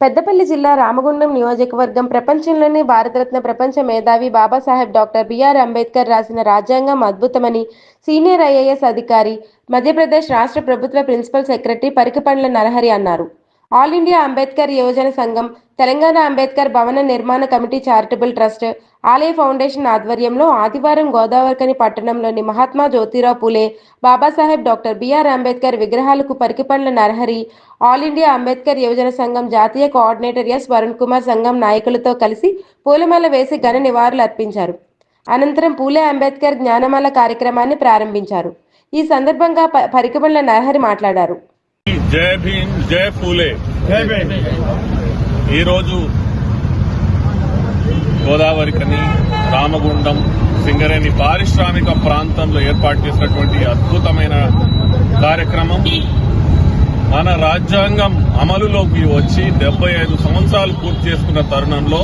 పెద్దపల్లి జిల్లా రామగుండం నియోజకవర్గం ప్రపంచంలోనే భారతరత్న ప్రపంచ మేధావి బాబాసాహెబ్ డాక్టర్ బిఆర్ అంబేద్కర్ రాసిన రాజ్యాంగం అద్భుతమని సీనియర్ ఐఏఎస్ అధికారి మధ్యప్రదేశ్ రాష్ట్ర ప్రభుత్వ ప్రిన్సిపల్ సెక్రటరీ పరికపండ్ల నరహరి అన్నారు. ఆల్ ఇండియా అంబేద్కర్ యువజన సంఘం తెలంగాణ అంబేద్కర్ భవన నిర్మాణ కమిటీ చారిటబుల్ ట్రస్ట్ ఆలయ ఫౌండేషన్ ఆధ్వర్యంలో ఆదివారం గోదావరికని పట్టణంలోని Mahatma Jyotirao Phule Babasaheb doctor B R Ambedkar విగ్రహాలకు పరికిపండ్ల నరహరి ఆల్ ఇండియా అంబేద్కర్ యువజన సంఘం జాతీయ కోఆర్డినేటర్ ఎస్ వరుణ్ కుమార్ సంఘం నాయకులతో కలిసి పూలమాల వేసి ఘన నివాళులు అర్పించారు. అనంతరం పూలే అంబేద్కర్ జ్ఞానమాల కార్యక్రమాన్ని ప్రారంభించారు. ఈ సందర్భంగా ప- పరికిపండ్ల నరహరి మాట్లాడారు. జై భీమ్ జై పూలే. ఈరోజు గోదావరికని రామగుండం సింగరేణి పారిశ్రామిక ప్రాంతంలో ఏర్పాటు చేసినటువంటి అద్భుతమైన కార్యక్రమం మన రాజ్యాంగం అమలులోకి వచ్చి డెబ్బై ఐదు సంవత్సరాలు పూర్తి చేసుకున్న తరుణంలో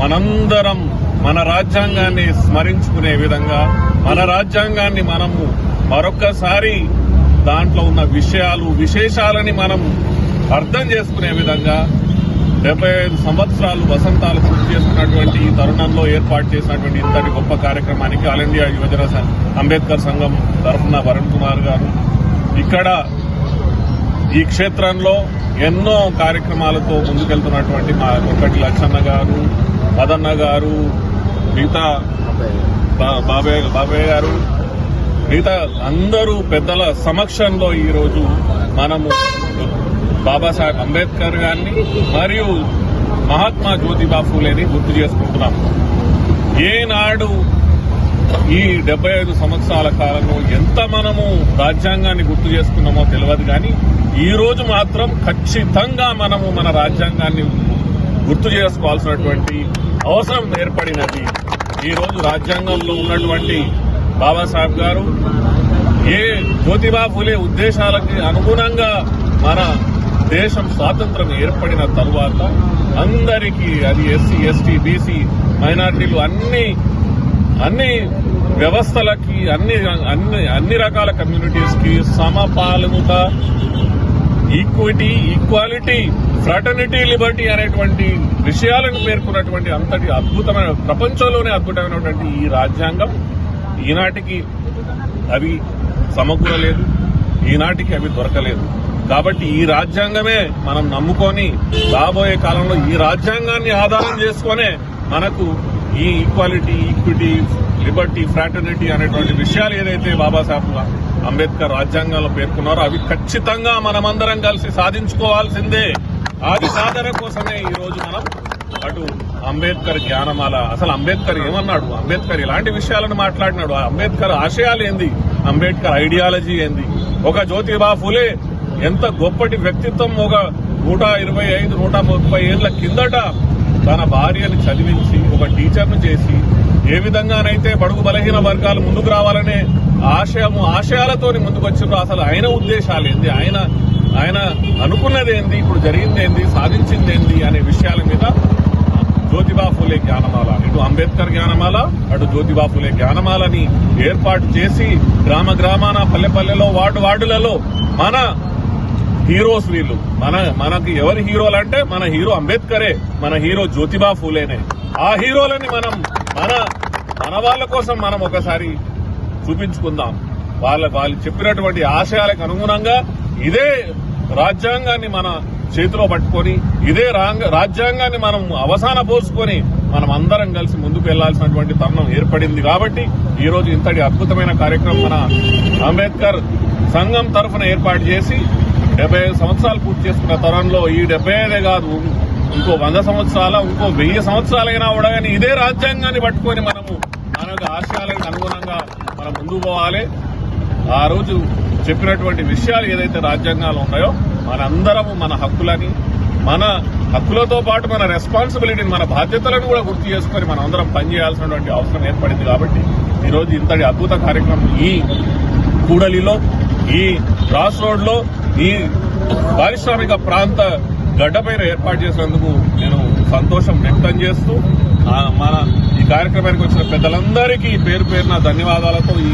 మనందరం మన రాజ్యాంగాన్ని స్మరించుకునే విధంగా మన రాజ్యాంగాన్ని మనము మరొక్కసారి దాంట్లో ఉన్న విషయాలు విశేషాలని మనం అర్థం చేసుకునే విధంగా డెబ్బై ఐదు సంవత్సరాలు వసంతాలు పూర్తి చేసుకున్నటువంటి ఈ తరుణంలో ఏర్పాటు చేసినటువంటి ఇంతటి గొప్ప కార్యక్రమానికి ఆల్ ఇండియా యువజన అంబేద్కర్ సంఘం తరఫున వరుణ్ కుమార్ గారు. ఇక్కడ ఈ క్షేత్రంలో ఎన్నో కార్యక్రమాలతో ముందుకెళ్తున్నటువంటి మా ఒకటి లచ్చన్న గారు మదన్న గారు మిగతా బా- బాబయ్య గారు మిగతా అందరూ పెద్దల సమక్షంలో ఈరోజు మనము బాబాసాహెబ్ అంబేద్కర్ గారిని మరియు మహాత్మా జ్యోతిబా ఫూలేని గుర్తు చేసుకుంటున్నాం. ఏనాడు ఈ డెబ్బై ఐదు సంవత్సరాల కాలంలో ఎంత మనము రాజ్యాంగాన్ని గుర్తు చేసుకున్నామో తెలియదు కానీ ఈ రోజు మాత్రం ఖచ్చితంగా మనము మన రాజ్యాంగాన్ని గుర్తు చేసుకోవాల్సినటువంటి అవసరం ఏర్పడినది. ఈ రోజు రాజ్యాంగంలో ఉన్నటువంటి బాబాసాహెబ్ గారు ఏ జ్యోతిబా ఫులే ఉద్దేశాలకి అనుగుణంగా మన దేశం స్వాతంత్రం ఏర్పడిన తరువాత అందరికీ అది ఎస్సీ ఎస్టీ బీసీ మైనార్టీలు అన్ని అన్ని వ్యవస్థలకి అన్ని అన్ని అన్ని రకాల కమ్యూనిటీస్కి సమపాలనత ఈక్విటీ ఈక్వాలిటీ ఫ్రటర్నిటీ లిబర్టీ అనేటువంటి విషయాలను పేర్కొన్నటువంటి అంతటి అద్భుతమైన ప్రపంచంలోనే అద్భుతమైనటువంటి ఈ రాజ్యాంగం. ఈనాటికి అవి సమకూరలేదు ఈనాటికి అవి దొరకలేదు. కాబట్టి ఈ రాజ్యాంగమే మనం నమ్ముకొని రాబోయే కాలంలో ఈ రాజ్యాంగాన్ని ఆధారం చేసుకునే మనకు ఈ ఈక్వాలిటీ ఈక్విటీ లిబర్టీ ఫ్రాటర్నిటీ అనేటువంటి విషయాలు ఏదైతే బాబాసాహెబ్ అంబేద్కర్ రాజ్యాంగంలో పేర్కొన్నారో అవి ఖచ్చితంగా మనమందరం కలిసి సాధించుకోవాల్సిందే. ఆది సాధన కోసమే ఈ రోజు మనం అటు అంబేద్కర్ జ్ఞానమాల. అసలు అంబేద్కర్ ఏమన్నాడు? అంబేద్కర్ ఇలాంటి విషయాలను మాట్లాడినాడు. అంబేద్కర్ ఆశయాలు ఏంది? అంబేద్కర్ ఐడియాలజీ ఏంది? ఒక జ్యోతిబా ఫులే ఎంత గొప్పటి వ్యక్తిత్వం ఒక నూట ఇరవై ఐదు నూట ముప్పై ఏళ్ళ కిందట తన భార్యని చదివించి ఒక టీచర్ను చేసి ఏ విధంగానైతే బడుగు బలహీన వర్గాలు ముందుకు రావాలనే ఆశయము ఆశయాలతో ముందుకు వచ్చిండ్రో అసలు ఆయన ఉద్దేశాలు ఏంది? ఆయన ఆయన అనుకున్నది ఏంది ఇప్పుడు జరిగింది ఏంది సాధించింది ఏంది అనే విషయాల మీద జ్యోతిబా ఫులే జ్ఞానమాల. ఇటు అంబేద్కర్ జ్ఞానమాల అటు జ్యోతిబా ఫూలే జ్ఞానమాలని ఏర్పాటు చేసి గ్రామ గ్రామాన పల్లె పల్లెలో వార్డు వార్డులలో మన హీరోస్ వీళ్ళు. మన మనకి ఎవరి హీరోలు అంటే మన హీరో అంబేద్కరే మన హీరో జ్యోతిబా ఫూలేనే. ఆ హీరోలని మనం మన మన వాళ్ళ కోసం మనం ఒకసారి చూపించుకుందాం. వాళ్ళ వాళ్ళు చెప్పినటువంటి ఆశయాలకు అనుగుణంగా ఇదే రాజ్యాంగాన్ని మన చేతిలో పట్టుకొని ఇదే రాంగ- రాజ్యాంగాన్ని మనం అవసాన పోసుకొని మనం అందరం కలిసి ముందుకు వెళ్ళాల్సినటువంటి తరుణం ఏర్పడింది కాబట్టి ఈ రోజు ఇంతటి అద్భుతమైన కార్యక్రమం మన అంబేద్కర్ సంఘం తరఫున ఏర్పాటు చేసి డెబ్బై సంవత్సరాలు పూర్తి చేసుకున్న తరంలో ఈ డెబ్బై ఐదే కాదు ఇంకో వంద సంవత్సరాల ఇంకో వెయ్యి సంవత్సరాలైనా కూడా ఇదే రాజ్యాంగాన్ని పట్టుకొని మనము మన యొక్క ఆశయాలకు అనుగుణంగా మనం ముందుకు పోవాలి. ఆ రోజు చెప్పినటువంటి విషయాలు ఏదైతే రాజ్యాంగాలు ఉన్నాయో మనందరము మన హక్కులని మన హక్కులతో పాటు మన రెస్పాన్సిబిలిటీని మన బాధ్యతలను కూడా గుర్తు చేసుకొని మనం అందరం పనిచేయాల్సినటువంటి అవసరం ఏర్పడింది కాబట్టి ఈరోజు ఇంతటి అద్భుత కార్యక్రమం ఈ కూడలిలో ఈ క్రాస్ రోడ్లో ఈ పారిశ్రామిక ప్రాంత గడ్డపైన ఏర్పాటు చేసినందుకు నేను సంతోషం వ్యక్తం చేస్తూ మన కార్యక్రమానికి వచ్చిన పెద్దలందరికీ పేరు పేరున ధన్యవాదాలతో ఈ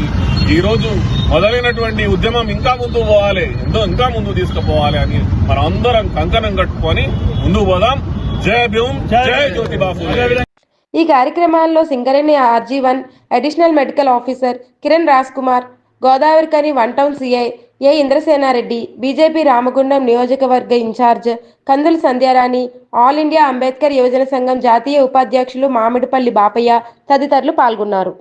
ఈ రోజు మొదలైనటువంటి ఉద్యమం ఇంకా ముందుకు పోవాలి ఎంతో ఇంకా ముందుకు తీసుకుపోవాలి అని మనం అందరం కంకణం కట్టుకొని ముందుకు పోదాం. జయ భీమ్ జయ జ్యోతిబా ఫూలే ఈ కార్యక్రమాల్లో Singareni RG one additional medical officer Kiran Raj Kumar Godavarikhani one town CI A Indrasena Reddy BJP Ramagundam నియోజకవర్గ incharge Kandula Sandhyarani all India Ambedkar యువజన సంఘం జాతీయ ఉపాధ్యక్షులు మామిడిపల్లి బాపయ్య తదితరులు పాల్గొన్నారు.